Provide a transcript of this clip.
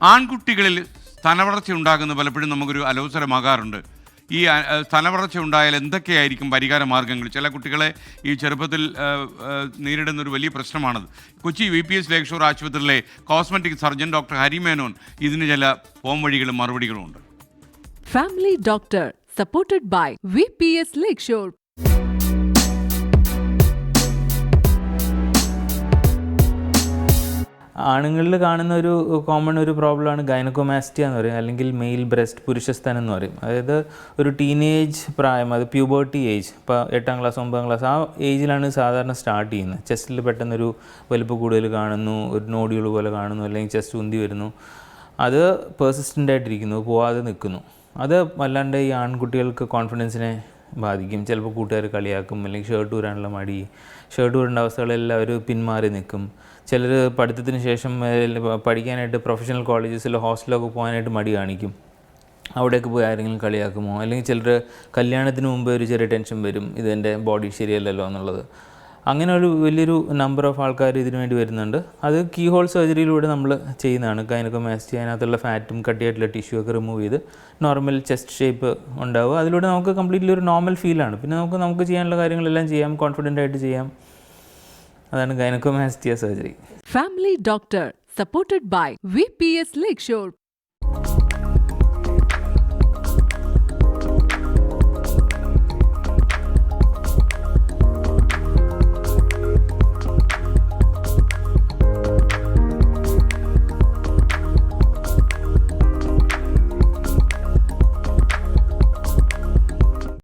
ആൺകുട്ടികളിൽ സ്ഥലവളർച്ച ഉണ്ടാകുന്ന പലപ്പോഴും നമുക്കൊരു അലോസരമാകാറുണ്ട്. ഈ സ്ഥലവളർച്ച ഉണ്ടായാൽ എന്തൊക്കെയായിരിക്കും പരിഹാര മാർഗങ്ങൾ? ചില കുട്ടികളെ ഈ ചെറുപ്പത്തിൽ നേരിടുന്ന ഒരു വലിയ പ്രശ്നമാണത്. Kochi V P S Lakeshore ആശുപത്രിയിലെ കോസ്മെറ്റിക് സർജൻ ഡോക്ടർ ഹരിമേനോൻ ഇതിന് ചില പോംവഴികളും മറുപടികളും ഉണ്ട് family doctor supported by V P S Lakeshore. ആണുങ്ങളിൽ കാണുന്ന ഒരു കോമൺ ഒരു പ്രോബ്ലമാണ് ഗൈനക്കോമാസ്റ്റിയ എന്ന് പറയും അല്ലെങ്കിൽ മെയിൽ ബ്രസ്റ്റ് പുരുഷസ്ഥനം എന്ന് പറയും. അതായത് ഒരു ടീനേജ് പ്രായം അത് പ്യൂബേർട്ടി ഏജ് ഇപ്പോൾ എട്ടാം ക്ലാസ് ഒമ്പതാം ക്ലാസ് ആ ഏജിലാണ് സാധാരണ സ്റ്റാർട്ട് ചെയ്യുന്നത്. ചെസ്റ്റിൽ പെട്ടെന്നൊരു വലിപ്പ് കൂടുതൽ കാണുന്നു ഒരു നോഡികൾ പോലെ കാണുന്നു അല്ലെങ്കിൽ ചെസ്റ്റ് ഉന്തി വരുന്നു. അത് പെർസിസ്റ്റന്റ് ആയിട്ടിരിക്കുന്നു പോവാതെ നിൽക്കുന്നു. അത് വല്ലാണ്ട് ഈ ആൺകുട്ടികൾക്ക് കോൺഫിഡൻസിനെ ബാധിക്കും. ചിലപ്പോൾ കൂട്ടുകാർ കളിയാക്കും അല്ലെങ്കിൽ ഷർട്ട് ഊരാനുള്ള മടി ഷർട്ട് ഊരേണ്ട അവസ്ഥകളെല്ലാം അവർ പിന്മാറി നിൽക്കും. ചിലർ പഠിത്തത്തിന് ശേഷം പഠിക്കാനായിട്ട് പ്രൊഫഷണൽ കോളേജസിൽ ഹോസ്റ്റലൊക്കെ പോകാനായിട്ട് മടി കാണിക്കും. അവിടേക്ക് പോയി ആരെങ്കിലും കളിയാക്കുമോ? അല്ലെങ്കിൽ ചിലർ കല്യാണത്തിന് മുമ്പ് ഒരു ചെറിയ ടെൻഷൻ വരും. ഇതെന്റെ ബോഡി ശരിയല്ലല്ലോ എന്നുള്ളത്. അങ്ങനെ ഒരു വലിയൊരു നമ്പർ ഓഫ് ആൾക്കാർ ഇതിനു വേണ്ടി വരുന്നുണ്ട്. അത് കീ ഹോൾ സർജറിയിലൂടെ നമ്മൾ ചെയ്യുന്നതാണ്. ഗൈനക്കോമാസ്റ്റി അതിനകത്തുള്ള ഫാറ്റും കട്ടിയായിട്ടുള്ള ടിഷ്യൂ ഒക്കെ റിമൂവ് ചെയ്ത് നോർമൽ ചെസ്റ്റ് ഷേപ്പ് ഉണ്ടാവുക. അതിലൂടെ നമുക്ക് കംപ്ലീറ്റ്ലി ഒരു നോർമൽ ഫീലാണ് പിന്നെ നമുക്ക് നമുക്ക് ചെയ്യാനുള്ള കാര്യങ്ങളെല്ലാം ചെയ്യാം. കോൺഫിഡന്റ് ആയിട്ട് ചെയ്യാം. അതാണ് gynaecomastia surgery family doctor supported by V P S VPS Lakeshore.